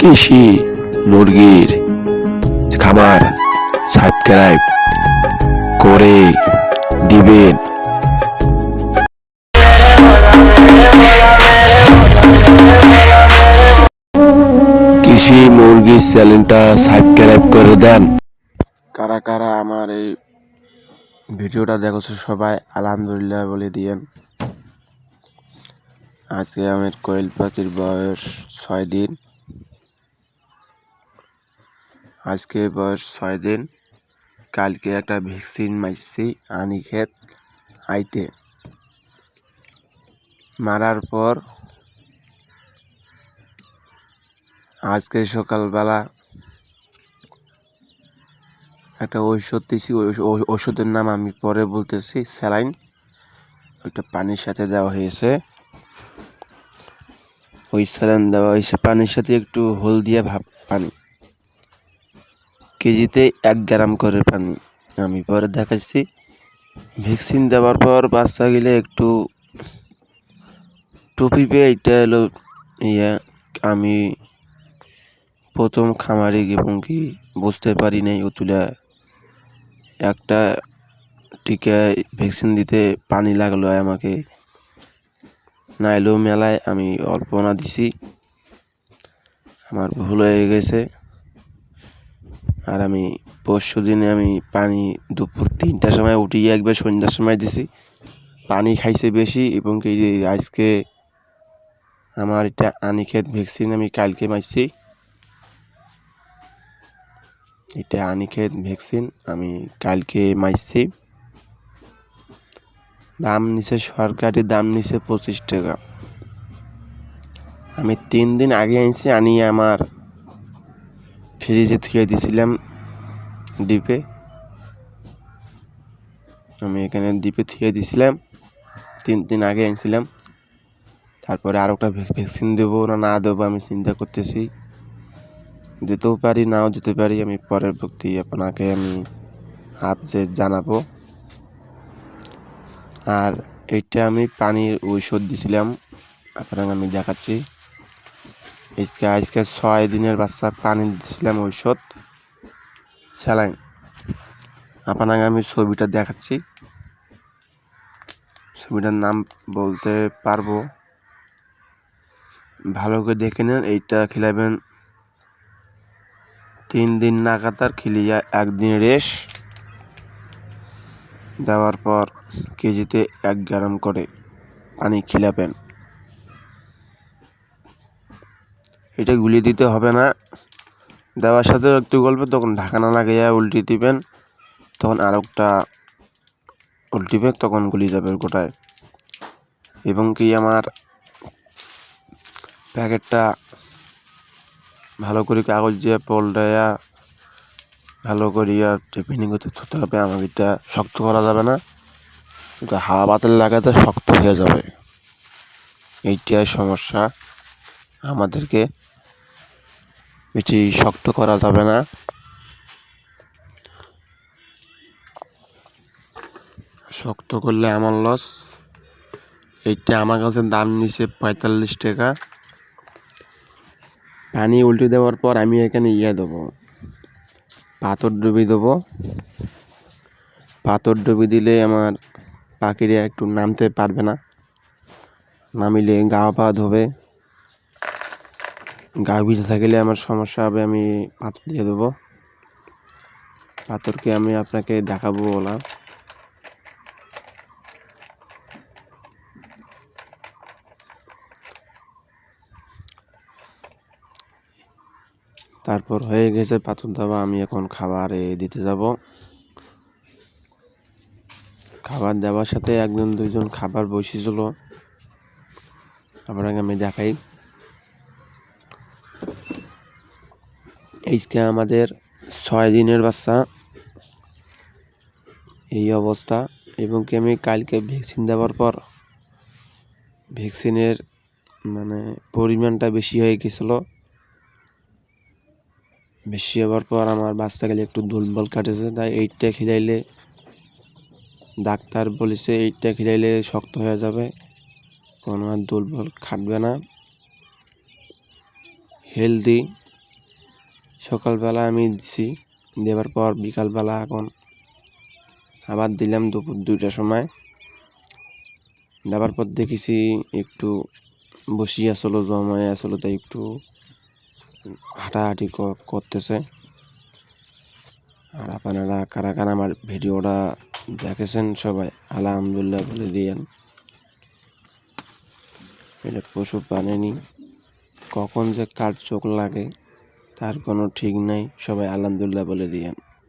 কৃষি, মুরগির, খামার সাবস্ক্রাইব করে দিবেন। কৃষি মুরগির চ্যানেলটা সাবস্ক্রাইব করে দেন। কারা কারা আমার এই ভিডিওটা দেখছ সবাই, আলহামদুলিল্লাহ বলে দিয়েন। আজকে আমার কোয়েল পাখির বয়স ছয় দিন। আজকে বয়স ছয় দিন। কালকে একটা ভ্যাকসিন মারছি আনিক্ষেত আইতে। মারার পর আজকে সকালবেলা একটা ঔষধ দিছি ওষুধের নাম আমি পরে বলতেছি, স্যালাইন। ওইটা পানির সাথে দেওয়া হয়েছে। ওই স্যালাইন দেওয়া হয়েছে, পানির সাথে একটু হলদিয়া ভাব, পানি। কেজিতে এক গ্রাম করে পানি। আমি পরে দেখাচ্ছি। ভ্যাকসিন দেওয়ার পর বাচ্চা গেলে একটু টুপি পেয়ে এটা হলো ইয়ে আমি প্রথম খামারে এবং কি বুঝতে পারি নাই অতুলা একটা টিকা ভ্যাকসিন দিতে পানি লাগল আমাকে। নাইলেও মেলায় আমি অল্প না দিছি। আমার ভুল হয়ে গেছে। আর আমি পরশু দিনে আমি পানি দুপুর তিনটার সময় উঠিয়ে একবার সন্ধ্যার সময় দিছি। পানি খাইছে বেশি এবং কি আজকে আমার এটা আনিক্ষেত ভ্যাকসিন আমি কালকে মারছি। এটা আনিক্ষেত ভ্যাকসিন আমি কালকে মারছি। দাম নিছে সরকারি দাম নিছে পঁচিশ টাকা। আমি তিন দিন আগে আনছি, আনিয়ে আমার ফ্রিজে থুয়ে দিয়েছিলাম ডিপে। আমি এখানে ডিপে থুয়ে দিয়েছিলাম তিন দিন আগে আনছিলাম তারপরে আরও একটা ভ্যাকসিন দেবো না না দেবো আমি চিন্তা করতেছি। দিতেও পারি, নাও দিতে পারি, আমি পরের ভক্তি আপনাকে আমি আপডেট জানাব। আর এইটা আমি পানির ঔষধ দিছিলাম, আপনাকে আমি দেখাচ্ছি। আজকে আজকে ছয় দিনের বাচ্চা পানি দিছিলাম ঔষধ। স্যালাইন। আপনাকে আমি ছবিটা দেখাচ্ছি। ছবিটার নাম বলতে পারব। ভালো করে দেখে নেন, এইটা খেলাবেন। তিন দিন নাগাতার খিলিয়া একদিন রেশ দেওয়ার পর কেজিতে এক গ্রাম করে পানি খিলাবেন। এটা গুলিয়ে দিতে হবে না। দেওয়ার সাথে একটু গল্প তখন ঢাকানা লাগাইয়া উল্টে দিবেন, তখন আর একটা উল্টিবে তখন গুলি যাবে গোটায়। এবং কি আমার প্যাকেটটা ভালো করে কাগজ দিয়ে পল্টাইয়া ভালো করিয়া টিফিনিং করতে ধুতে হবে, আমাকে এটা শক্ত করা যাবে না। এটা হাওয়া বাতাল লাগাতে শক্ত হয়ে যাবে। এইটাই সমস্যা আমাদেরকে। বেশি শক্ত করা যাবে না। শক্ত করলে আমার লস এইটা আমার কাছে দাম নিছে পঁয়তাল্লিশ টাকা। পানি উল্টে দেওয়ার পর আমি এখানে ইয়ে দেবো। পাথর ডুবি দেবো। পাথর ডুবি দিলে আমার পাখিরা একটু নামতে পারবে না। নামিলে গা পা ধোবে। গা ভিজে থাকলে আমার সমস্যা হবে, আমি পাথর দিয়ে দেবো। পাথরকে আমি আপনাকে দেখাবো বলা তারপর হয়ে গেছে পাথর দেওয়া, আমি এখন খাবারে দিতে যাব। খাবার দেওয়ার সাথে একজন, দুইজন খাবার বসেছিল। আপনাকে আমি দেখাই। এইজকে আমাদের ছয় দিনের বাচ্চা। এই অবস্থা। এবং কি আমি কালকে ভ্যাকসিন দেওয়ার পর ভ্যাকসিনের মানে পরিমাণটা বেশি হয়ে গেছিল। বেশি হওয়ার পর আমার বাচ্চা গেলে একটু দুর্বল কাটেছে। তাই এইটটা খিলাইলে ডাক্তার বলেছে এইটটা খিলাইলে শক্ত হয়ে যাবে, কোনো আর দুর্বল খাটবে না। হেলদি সকালবেলা আমি দিছি, দেওয়ার পর বিকালবেলা এখন আবার দিলাম দুপুর দুইটার সময়। দেওয়ার পর দেখেছি একটু বসি আসলো, জমায় আসলো, তাই একটু হাঁটাহাঁটি করতেছে। আর আপনারা কারা কারা আমার ভিডিওটা দেখেছেন সবাই আলহামদুলিল্লাহ বলে দিয়েন। এটা পশু পানেনি কখন যে কার চোখ লাগে। তার কোনো ঠিক নাই। সবাই আলহামদুলিল্লাহ বলে দিয়েন।